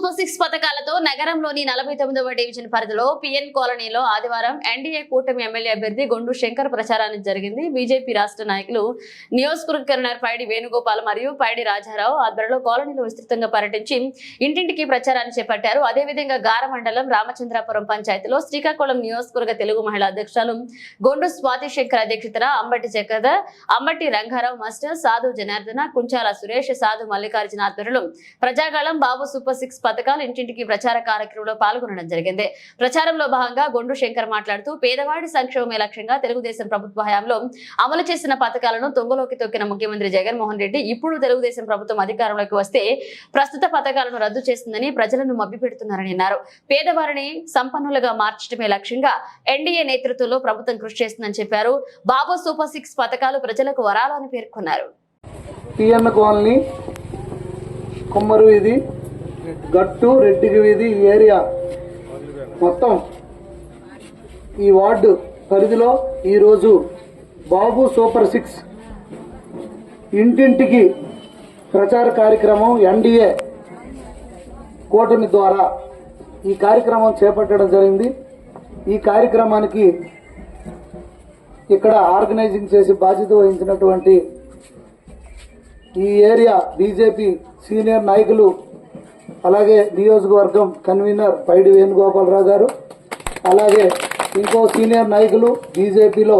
Super six పథకాలతో నగరంలోని నలభై తొమ్మిదవ డివిజన్ పరిధిలో పిఎన్ కాలనీలో ఆదివారం ఎన్డీఏ కూటమి ఎమ్మెల్యే అభ్యర్థి గొండు శంకర్ ప్రచారానికి జరిగింది. బీజేపీ రాష్ట్ర నాయకులు నియోజకవర్గ కన్వీనర్ పైడి వేణుగోపాల్ మరియు పైడి రాజారావు ఆధ్వర్యంలో కాలనీలో విస్తృతంగా పర్యటించి ఇంటింటికి ప్రచారాన్ని చేపట్టారు. అదేవిధంగా గార మండలం రామచంద్రాపురం పంచాయతీలో శ్రీకాకుళం నియోజకవర్గ తెలుగు మహిళా అధ్యక్షులు గొండు స్వాతి శంకర్ అధ్యక్షతన అంబటి చక్రధర్ అంబటి రంగారావు మాస్టర్ సాధు జనార్దన కుంచాల సురేష్ సాధు మల్లికార్జున ఆధ్వర్యంలో ప్రజాగాళం బాబు సూపర్ సిక్స్ పథకాలు ఇంటింటికి ప్రచార కార్యక్రమంలో పాల్గొనడం జరిగింది. ప్రచారంలో భాగంగా గొండు శంకర్ మాట్లాడుతూ పేదవాడి సంక్షేమమే లక్ష్యంగా తెలుగుదేశం ప్రభుత్వ హయాంలో అమలు చేసిన పథకాలను తొంగలోకి తొక్కిన ముఖ్యమంత్రి జగన్మోహన్ రెడ్డి ఇప్పుడు తెలుగుదేశం ప్రభుత్వం అధికారంలోకి వస్తే ప్రస్తుత పథకాలను రద్దు చేస్తుందని ప్రజలను మభ్యపెడుతున్నారని అన్నారు. పేదవారిని సంపన్నులుగా మార్చడమే లక్ష్యంగా ఎన్డీఏ నేతృత్వంలో ప్రభుత్వం కృషి చేస్తుందని చెప్పారు. బాబు సూపర్ సిక్స్ పథకాలు ప్రజలకు వరాలని పేర్కొన్నారు. కుమ్మరు గట్టు రెడ్డికి వీధి ఈ ఏరియా. మొత్తం ఈ వార్డు పరిధిలో ఈరోజు బాబు సూపర్ సిక్స్ ఇంటింటికి ప్రచార కార్యక్రమం ఎన్డీఏ కూటమి ద్వారా ఈ కార్యక్రమం చేపట్టడం జరిగింది. ఈ కార్యక్రమానికి ఇక్కడ ఆర్గనైజింగ్ చేసి బాధ్యత వహించినటువంటి ఈ ఏరియా బీజేపీ సీనియర్ నాయకులు అలాగే నియోజకవర్గం కన్వీనర్ పైడి వేణుగోపాలరావు గారు అలాగే ఇంకో సీనియర్ నాయకులు బీజేపీలో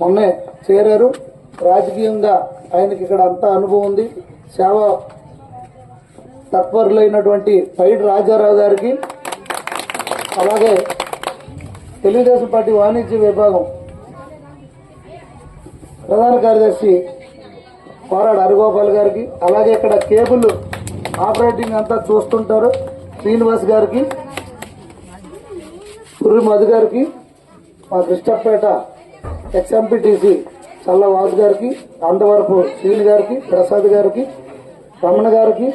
మొన్నే చేరారు. రాజకీయంగా ఆయనకి ఇక్కడ అంతా అనుభవం ఉంది. సేవ తత్పరులైనటువంటి పైడి రాజారావు గారికి అలాగే తెలుగుదేశం పార్టీ వాణిజ్య విభాగం ప్రధాన కార్యదర్శి కోరాడు హరిగోపాల్ గారికి అలాగే ఇక్కడ కేబుల్ ఆపరేటింగ్ అంతా చూస్తుంటారు. శ్రీనివాస్ గారికి పుర్రి మధు గారికి మా కృష్ణపేట ఎక్స్ఎంపీటీసీ చల్లవాసు గారికి అందవరపు శ్రీని గారికి ప్రసాద్ గారికి రమణ గారికి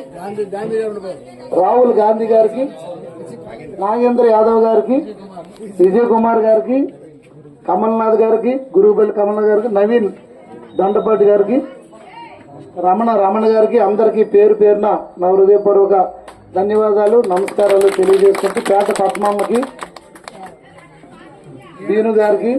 రాహుల్ గాంధీ గారికి నాగేంద్ర యాదవ్ గారికి విజయ్ కుమార్ గారికి కమల్నాథ్ గారికి గురుబెల్లి కమల్నాథ్ గారికి నవీన్ దండపాటి గారికి రమణ రమణ గారికి అందరికీ పేరు పేరున నా హృదయపూర్వక ధన్యవాదాలు నమస్కారాలు తెలియజేసుకుంటూ పేట పద్మమ్మకి దీను గారికి